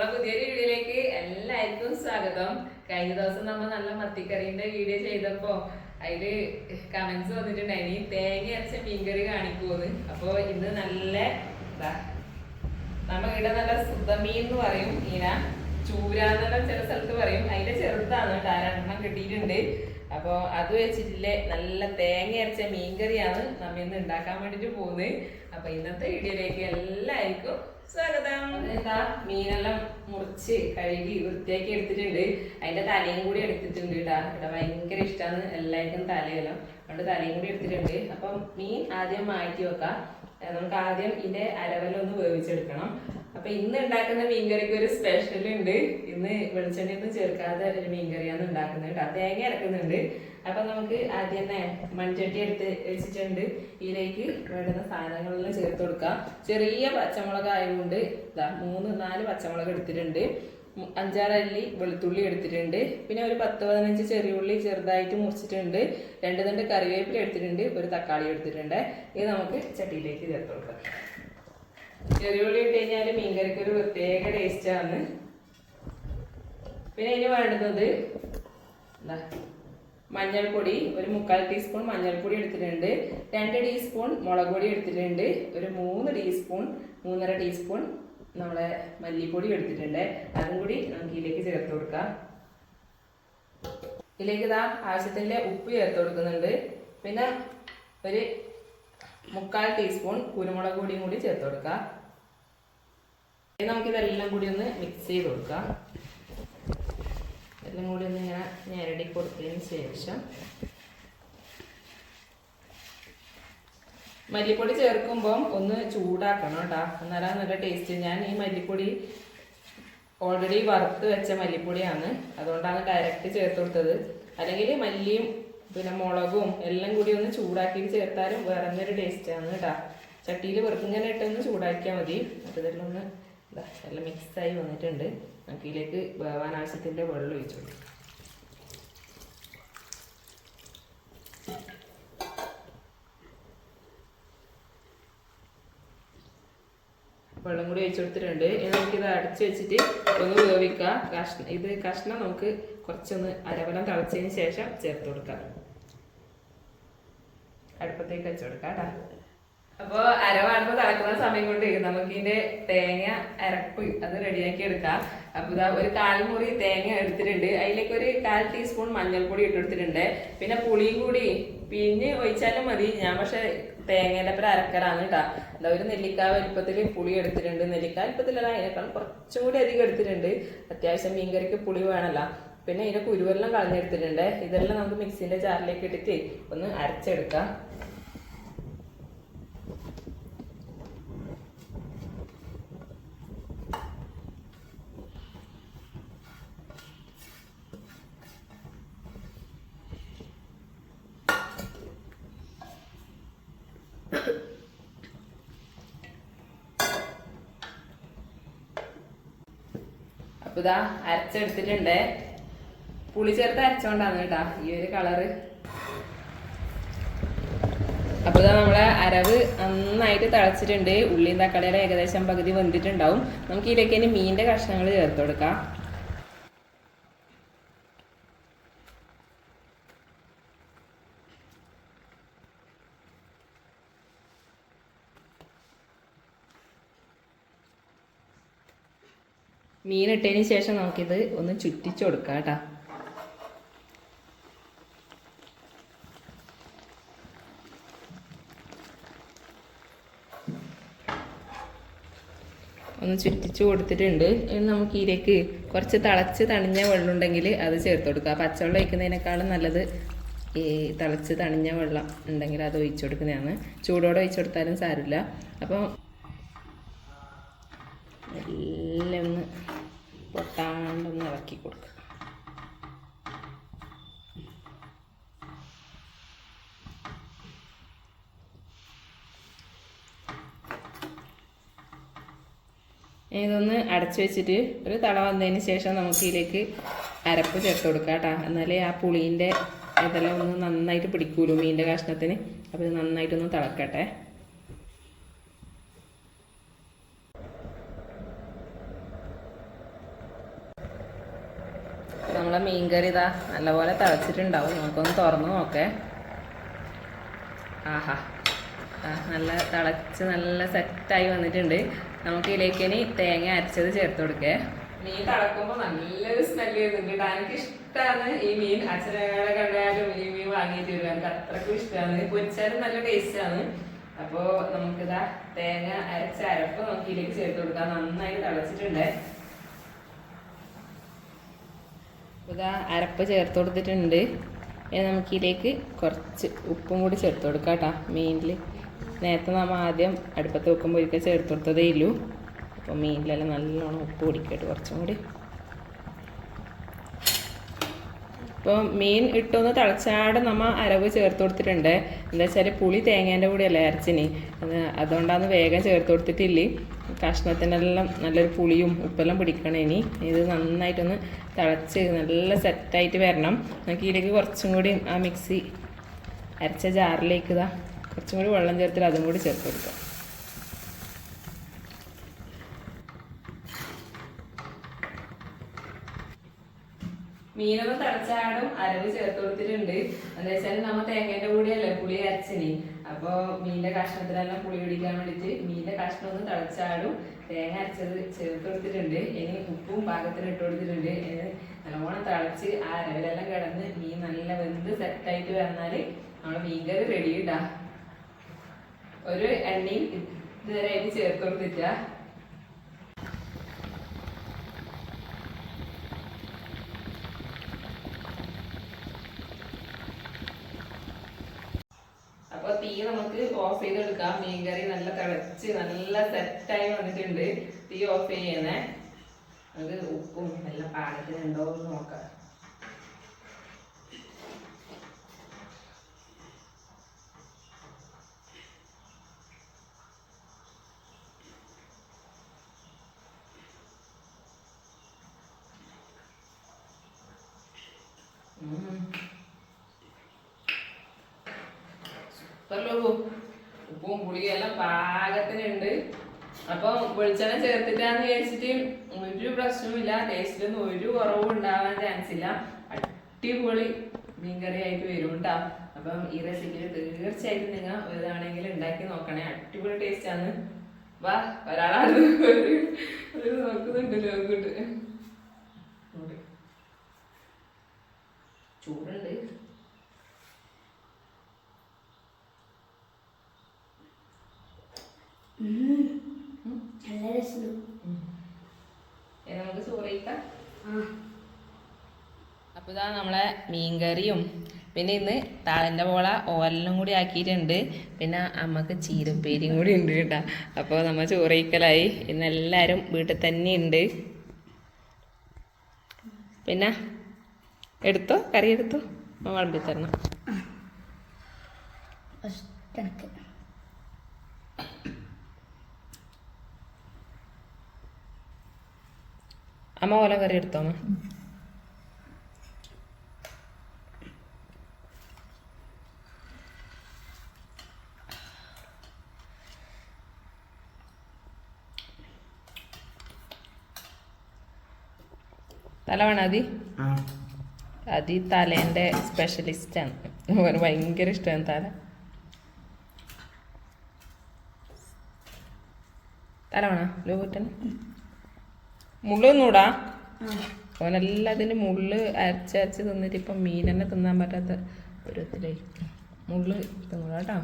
നമ്മളെ പുതിയൊരു വീഡിയോയിലേക്ക് എല്ലാവർക്കും സ്വാഗതം. കഴിഞ്ഞ ദിവസം നമ്മൾ നല്ല മത്തിക്കറിന്റെ വീഡിയോ ചെയ്തപ്പോ അതിൽ കമന്റ്സ് വന്നിട്ടുണ്ടായി തേങ്ങ അരച്ച മീൻകറി കാണിക്കൂന്ന് അപ്പൊ ഇന്ന് നല്ല നമ്മ ഇവിടെ നല്ല സുതമീൻ എന്ന് പറയും ഇങ്ങന ചൂര എന്നെല്ലാം ചില സ്ഥലത്ത് പറയും. അതിന്റെ ചെറുതാണ് കേട്ടോ കിട്ടിയിട്ടുണ്ട്. അപ്പൊ അത് വെച്ചിട്ടില്ലേ നല്ല തേങ്ങ അരച്ച മീൻകറിയാണ് നമ്മ ഇന്ന് ഉണ്ടാക്കാൻ വേണ്ടിട്ട് പോകുന്നത്. അപ്പൊ ഇന്നത്തെ വീഡിയോയിലേക്ക് എല്ലാവർക്കും മീനെല്ലാം മുറിച്ച് കഴുകി വൃത്തിയാക്കി എടുത്തിട്ടുണ്ട്. അതിന്റെ തലയും കൂടി എടുത്തിട്ടുണ്ട് ഇടാ ഇവിടെ ഭയങ്കര ഇഷ്ടമാണ് എല്ലാവർക്കും തലയെല്ലാം. അതുകൊണ്ട് തലയും കൂടി എടുത്തിട്ടുണ്ട്. അപ്പം മീൻ ആദ്യം മാറ്റി വെക്കാം. നമുക്ക് ആദ്യം ഇതിന്റെ അരവലൊന്ന് വേവിച്ചെടുക്കണം. അപ്പൊ ഇന്ന് ഉണ്ടാക്കുന്ന മീൻകറിക്ക് ഒരു സ്പെഷ്യൽ ഉണ്ട്. ഇന്ന് വെളിച്ചെണ്ണ ഒന്നും ചേർക്കാതെ ഒരു മീൻകറിയാണ് ഉണ്ടാക്കുന്നത് കേട്ടോ. തേങ്ങ ഇറക്കുന്നുണ്ട് അപ്പൊ നമുക്ക് ആദ്യം തന്നെ മൺചട്ടി എടുത്ത് വെച്ചിട്ടുണ്ട്. ഇതിലേക്ക് വേണ്ടുന്ന സാധനങ്ങളെല്ലാം ചേർത്ത് കൊടുക്കാം. ചെറിയ പച്ചമുളക് ആയതുകൊണ്ട് മൂന്ന് നാല് പച്ചമുളക് എടുത്തിട്ടുണ്ട്. അഞ്ചാറ് അല്ലി വെളുത്തുള്ളി എടുത്തിട്ടുണ്ട്. പിന്നെ ഒരു പത്ത് പതിനഞ്ച് ചെറിയ ഉള്ളി ചെറുതായിട്ട് മുറിച്ചിട്ടുണ്ട്. രണ്ട് രണ്ട് കറിവേപ്പില എടുത്തിട്ടുണ്ട്. ഒരു തക്കാളി എടുത്തിട്ടുണ്ട്. ഇത് നമുക്ക് ചട്ടിയിലേക്ക് ചേർത്ത് കൊടുക്കാം. ചെറിയ ഉള്ളി ഇട്ട് കഴിഞ്ഞാൽ മീൻകറിക്ക് ഒരു പ്രത്യേക ടേസ്റ്റാണ് പിന്നെ ഇനി വേണ്ടുന്നത് എന്താ? മഞ്ഞൾപ്പൊടി. ഒരു മുക്കാൽ ടീസ്പൂൺ മഞ്ഞൾപ്പൊടി എടുത്തിട്ടുണ്ട്. രണ്ട് ടീസ്പൂൺ മുളക് പൊടി എടുത്തിട്ടുണ്ട്. ഒരു മൂന്ന് ടീസ്പൂൺ മൂന്നര ടീസ്പൂൺ നമ്മളെ മല്ലിപ്പൊടി എടുത്തിട്ടുണ്ട്. അതും കൂടി നമുക്ക് ഇതിലേക്ക് ചേർത്ത് കൊടുക്കാം. ഇതിലേക്ക് ഇതാ ആവശ്യത്തിന്റെ ഉപ്പ് ചേർത്ത് കൊടുക്കുന്നുണ്ട്. പിന്നെ ഒരു മുക്കാൽ ടീസ്പൂൺ കുരുമുളക് പൊടിയും കൂടി ചേർത്ത് കൊടുക്കാം. ഇനി നമുക്കിതെല്ലാം കൂടി ഒന്ന് മിക്സ് ചെയ്ത് കൊടുക്കാം. എല്ലാം കൂടി ഒന്ന് ഇങ്ങനെ ഞെരടി കൊടുത്തതിന് ശേഷം മല്ലിപ്പൊടി ചേർക്കുമ്പം ഒന്ന് ചൂടാക്കണം കേട്ടോ. എന്നാലാണ് നല്ല ടേസ്റ്റ് ഞാൻ ഈ മല്ലിപ്പൊടി ഓൾറെഡി വറുത്ത് വെച്ച മല്ലിപ്പൊടിയാണ്. അതുകൊണ്ടാണ് ഡയറക്റ്റ് ചേർത്ത് കൊടുത്തത്. അല്ലെങ്കിൽ മല്ലിയും പിന്നെ മുളകും എല്ലാം കൂടി ഒന്ന് ചൂടാക്കി ചേർത്താലും വേറെ ഒരു ടേസ്റ്റാണ് കേട്ടോ. ചട്ടിയിൽ വെറുക്കുന്നതിനെ ഇട്ടൊന്ന് ചൂടാക്കിയാൽ മതി. ഇതെല്ലാം ഒന്ന് എല്ലാം മിക്സായി വന്നിട്ടുണ്ട്. നമുക്ക് ഇതിലേക്ക് വേവാൻ ആവശ്യത്തിന്റെ വെള്ളം ഒഴിച്ചു കൊടുക്കാം വെള്ളം കൂടി ഒഴിച്ചു കൊടുത്തിട്ടുണ്ട്. ഇനി നമുക്കിത് അടച്ച് വെച്ചിട്ട് ഒന്ന് വേവിക്കാം. കഷ്ണം ഇത് കഷ്ണം നമുക്ക് കുറച്ചൊന്ന് അരവലം തിളച്ചതിന് ശേഷം ചേർത്ത് കൊടുക്കാം. അടുപ്പത്തേക്ക് വെച്ച് കൊടുക്കാം കേട്ടോ അപ്പോൾ അരവാടുമ്പോൾ തിളക്കുന്ന സമയം കൊണ്ട് നമുക്ക് ഇതിന്റെ തേങ്ങ അരപ്പ് അത് റെഡിയാക്കി എടുക്കാം. അപ്പോൾ ഇതാ ഒരു കാൽമുറി തേങ്ങ എടുത്തിട്ടുണ്ട്. അതിലേക്ക് ഒരു കാൽ ടീസ്പൂൺ മഞ്ഞൾപ്പൊടി ഇട്ടെടുത്തിട്ടുണ്ട് പിന്നെ പുളിയും കൂടി പിഴിഞ്ഞ് ഒഴിച്ചാലും മതി. ഞാൻ പക്ഷെ തേങ്ങേന്റെ അപ്പം അരക്കലാണ് കേട്ടോ എന്താ ഒരു നെല്ലിക്ക വലിപ്പത്തിൽ പുളി എടുത്തിട്ടുണ്ട്. നെല്ലിക്ക വലിപ്പത്തിലല്ല അതിനേക്കാൾ കുറച്ചും കൂടി അധികം എടുത്തിട്ടുണ്ട്. അത്യാവശ്യം മീൻകറിക്ക് പുളി വേണമല്ലോ പിന്നെ ഇതിന്റെ കുരുവെല്ലാം കളഞ്ഞെടുത്തിട്ടുണ്ട്. ഇതെല്ലാം നമുക്ക് മിക്സിന്റെ ജാറിലേക്ക് ഇട്ടിട്ട് ഒന്ന് അരച്ചെടുക്കാം. ഇതാ അരച്ചെടുത്തിട്ടുണ്ട്. പുളി ചേർത്ത് അരച്ചോണ്ടാണ് കേട്ടാ ഈ ഒരു കളറ്. അപ്പൊ ഇതാ നമ്മളെ അരവ് നന്നായിട്ട് തിളച്ചിട്ടുണ്ട്. ഉള്ളിയും തക്കാളിയുടെ ഏകദേശം പകുതി വെന്തിട്ടുണ്ടാവും. നമുക്ക് ഇതിലേക്ക് ഇനി മീനിന്റെ കഷ്ണങ്ങൾ ചേർത്ത് കൊടുക്കാം. മീൻ ഇട്ടതിന് ശേഷം നമുക്കിത് ഒന്ന് ചുറ്റിച്ചു കൊടുക്കാം കേട്ടോ. ഒന്ന് ചുറ്റിച്ചു കൊടുത്തിട്ടുണ്ട്. ഇനി നമുക്ക് ഇതിലേക്ക് കുറച്ച് തിളച്ച് തണിഞ്ഞ വെള്ളം ഉണ്ടെങ്കിൽ അത് ചേർത്ത് കൊടുക്കുക പച്ചവെള്ളം ഒഴിക്കുന്നതിനേക്കാളും നല്ലത് ഈ തിളച്ച് തണിഞ്ഞ വെള്ളം ഉണ്ടെങ്കിൽ അത് ഒഴിച്ചു കൊടുക്കുന്നതാണ്. ചൂടോടെ ഒഴിച്ചു കൊടുത്താലും സാരമില്ല. അപ്പോൾ എല്ലാം ഒന്ന് പൊട്ടാണ്ടൊന്ന് ഇളക്കി കൊടുക്കുക ഇതൊന്ന് അടച്ചു വെച്ചിട്ട് ഒരു തള വന്നതിന് ശേഷം നമുക്ക് ഇതിലേക്ക് അരപ്പ് ചേർത്ത് കൊടുക്കാം കേട്ടോ. എന്നാലേ ആ പുളീന്റെ ഇതെല്ലാം ഒന്ന് നന്നായിട്ട് പിടിക്കൂലൂ മീനിന്റെ കഷ്ണത്തിന്. അപ്പോൾ ഇത് നന്നായിട്ടൊന്ന് തിളക്കട്ടെ. നമ്മളെ മീൻ കറി ഇതാ നല്ലപോലെ തിളച്ചിട്ടുണ്ടാവും. നമുക്കൊന്ന് തുറന്ന് നോക്കേ. ആഹാ. നല്ല തിളച്ച് നല്ല സെറ്റായി വന്നിട്ടുണ്ട്. നമുക്ക് ഇതിലേക്ക് ഇനി തേങ്ങ അരച്ചത് ചേർത്ത് കൊടുക്കേ. മീൻ തിളക്കുമ്പോൾ നല്ലൊരു സ്മെല്ല് വരുന്നുണ്ട് എനിക്ക് ഇഷ്ടമാണ് ഈ മീൻ. അച്ഛനങ്ങളെ കണ്ടാലും ഈ മീൻ വാങ്ങിയിട്ട് വരും. എനിക്ക് അത്രക്കും ഇഷ്ടമാണ് പൊരിച്ചാലും നല്ല ടേസ്റ്റാണ് അപ്പോൾ നമുക്കിതാ തേങ്ങ അരച്ച അരപ്പ് നമുക്ക് ഇതിലേക്ക് ചേർത്ത് കൊടുക്കാം. നന്നായി തിളച്ചിട്ടുണ്ട്. ഇതാ അരപ്പ് ചേർത്ത് കൊടുത്തിട്ടുണ്ട്. ഇനി നമുക്കിതിലേക്ക് കുറച്ച് ഉപ്പും കൂടി ചേർത്ത് കൊടുക്കാം കേട്ടോ മീനിൽ നേരത്തെ നമ്മൾ ആദ്യം അടുപ്പത്ത് വെക്കുമ്പോൾ ഒരിക്കൽ ചേർത്ത് കൊടുത്തതേ ഉള്ളൂ. അപ്പോൾ മീനിലെല്ലാം നല്ലോണം ഉപ്പ് പിടിക്കട്ടെ കുറച്ചും കൂടി. ഇപ്പോൾ മീൻ ഇട്ടൊന്ന് തിളച്ചാട് നമ്മൾ അരവ് ചേർത്ത് കൊടുത്തിട്ടുണ്ട്. എന്താ വെച്ചാൽ പുളി തേങ്ങേന്റെ കൂടെയല്ലേ അരച്ചിന്. അതുകൊണ്ടാന്ന് വേഗം ചേർത്ത് കൊടുത്തിട്ടില്ലേ. കഷ്ണത്തിനെല്ലാം നല്ലൊരു പുളിയും ഉപ്പെല്ലാം പിടിക്കണം ഇനി. ഇത് നന്നായിട്ടൊന്ന് തിളച്ച് നല്ല സെറ്റായിട്ട് വരണം. നമുക്ക് ഇതിലേക്ക് കുറച്ചും കൂടി ആ മിക്സി അരച്ച ജാറിലേക്ക് ഇതാ കുറച്ചും കൂടി വെള്ളം ചേർത്തിട്ട് അതും കൂടി ചേർത്ത് കൊടുക്കാം. മീനൊന്ന് തിളച്ചാടും അരവ് ചേർത്ത് കൊടുത്തിട്ടുണ്ട്. എന്താ വെച്ചാൽ നമ്മ തേങ്ങേന്റെ കൂടെയല്ലേ പുളി അരച്ചിനി. അപ്പൊ മീനിന്റെ കഷ്ണത്തിലെല്ലാം പുളി പിടിക്കാൻ വേണ്ടിട്ട് മീനിന്റെ കഷ്ണം ഒന്ന് തിളച്ചാടും തേങ്ങ അരച്ചത് ചേർത്ത് കൊടുത്തിട്ടുണ്ട്. ഇനി ഉപ്പും പാകത്തിന് ഇട്ട് കൊടുത്തിട്ടുണ്ട്. നല്ലോണം തിളച്ച് ആ അരവിലെല്ലാം കിടന്ന് മീൻ നല്ല വെന്ത് സെറ്റായിട്ട് വന്നാൽ നമ്മളെ മീൻകറി റെഡി ഇടാ. ഒരു എണ്ണയും ഇതുവരെ അതിന് ചേർത്ത് കൊടുത്തിട്ട അപ്പൊ തീ നമുക്ക് ഓഫ് ചെയ്തെടുക്കാം. മീൻകറി നല്ല തിളച്ച് നല്ല സെറ്റായി വന്നിട്ടുണ്ട്. തീ ഓഫ് ചെയ്യണേ. അത് ഉപ്പും എല്ലാം പാകത്തിനുണ്ടോ എന്ന് നോക്കാം. സൂപ്പർലോ ഉപ്പും പുളിയും എല്ലാം പാകത്തിനുണ്ട്. അപ്പം വെളിച്ചെണ്ണ ചേർത്തിട്ടാന്ന് വിചാരിച്ചിട്ട് ഒരു പ്രശ്നവുമില്ല. ടേസ്റ്റിലൊന്നും ഒരു കുറവും ഉണ്ടാവാൻ ചാൻസ് ഇല്ല. അടിപൊളി മീൻകറി ആയിട്ട് വരും കേട്ടോ അപ്പം ഈ റെസിപ്പി തീർച്ചയായിട്ടും നിങ്ങൾ ഒരു ഉണ്ടാക്കി നോക്കണേ. അടിപൊളി ടേസ്റ്റ് ആണ്. വാ ഒരാളാണ്. ഒരു- ഒരു നോക്കുന്നുണ്ട് നോക്കിട്ട് ചൂടുണ്ട്. നല്ല രസം നമുക്ക് ചോറ് കഴിക്കാം? അപ്പോൾ ഇതാ നമ്മളെ മീൻകറിയും. പിന്നെ ഇന്ന് താളന്റെ പോള ഓരലും കൂടി ആക്കിയിട്ടുണ്ട്. പിന്നെ അമ്മയ്ക്ക് ചീരപ്പേരിയും കൂടി ഉണ്ട് കേട്ടോ. അപ്പോൾ നമ്മൾ ചോറയിക്കലായി ഇന്ന് എല്ലാവരും വീട്ടിൽ തന്നെ ഉണ്ട്. പിന്നെ എടുത്തോ? കറി എടുത്തോ? വിളമ്പി തരണം അമ്മ ഓല കറി എടുത്തോ അമ്മ? തല വേണം അതി അത് ഈ തലേന്റെ സ്പെഷ്യലിസ്റ്റാണ് അവന് ഭയങ്കര ഇഷ്ടമാണ് തല. തല വേണോ ലോകത്തിന് മുള്ളൊന്നൂടാ അതിന് മുള്ള് അരച്ചരച്ച് തിന്നിട്ട് ഇപ്പം മീൻ തന്നെ തിന്നാൻ പറ്റാത്ത ഒരുത്തിലായി. മുള്ള് തിന്നൂടാ കേട്ടോ.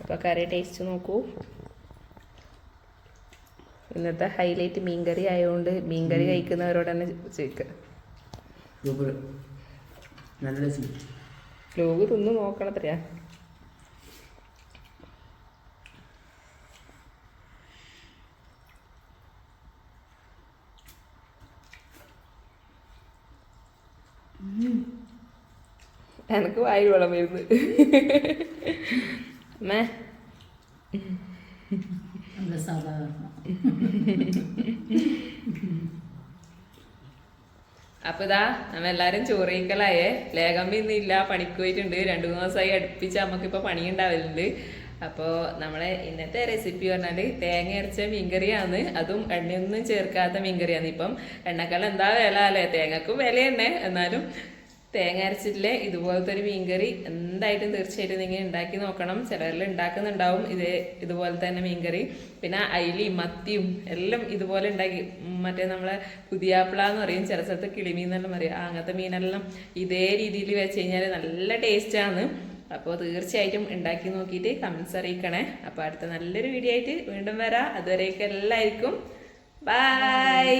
അപ്പോൾ കറി ടേസ്റ്റ് നോക്കൂ. ഇന്നത്തെ ഹൈലൈറ്റ് മീൻകറി ആയതുകൊണ്ട് മീൻകറി കഴിക്കുന്നവരോട് തന്നെ ചോദിക്കുക ലോഗ് തിന്ന് നോക്കണത്രയാ എനക്ക് വായിൽ വെള്ളം വരുന്നു അമ്മേ. അപ്പൊ ഇതാ നമ്മ എല്ലാരും ചോറിക്കലായേ ലേഖം ഇന്നില്ല പണിക്ക് പോയിട്ടുണ്ട്. രണ്ടു മൂന്ന് ദിവസമായി അടുപ്പിച്ച് നമുക്കിപ്പോ പണി ഉണ്ടാവലുണ്ട് അപ്പോൾ നമ്മളെ ഇന്നത്തെ റെസിപ്പി പറഞ്ഞാൽ തേങ്ങ അരച്ച മീൻകറിയാണ്. അതും എണ്ണയൊന്നും ചേർക്കാത്ത മീൻകറിയാണ് ഇപ്പം. എണ്ണക്കല്ല എന്താ വില അല്ലേ? തേങ്ങക്കും വില തന്നെ എന്നാലും തേങ്ങ അരച്ചിട്ടില്ലേ? ഇതുപോലത്തെ ഒരു മീൻകറി എന്തായിട്ടും തീർച്ചയായിട്ടും നിങ്ങൾ ഉണ്ടാക്കി നോക്കണം. ചിലരിൽ ഉണ്ടാക്കുന്നുണ്ടാവും ഇതേ ഇതുപോലെ തന്നെ മീൻകറി. പിന്നെ അയിലിയും മത്തിയും എല്ലാം ഇതുപോലെ ഉണ്ടാക്കി. മറ്റേ നമ്മളെ പുതിയാപ്പിള എന്ന് പറയും. ചില സ്ഥലത്ത് കിളിമീൻ എന്നെല്ലാം പറയും. അങ്ങനത്തെ മീനെല്ലാം ഇതേ രീതിയിൽ വെച്ച് കഴിഞ്ഞാൽ നല്ല ടേസ്റ്റാണ് അപ്പോൾ തീർച്ചയായിട്ടും ഉണ്ടാക്കി നോക്കിയിട്ട് കമൻസ് അറിയിക്കണേ. അപ്പോൾ അടുത്ത നല്ലൊരു വീഡിയോ ആയിട്ട് വീണ്ടും വരാം. അതുവരേക്കും എല്ലാവർക്കും ബൈ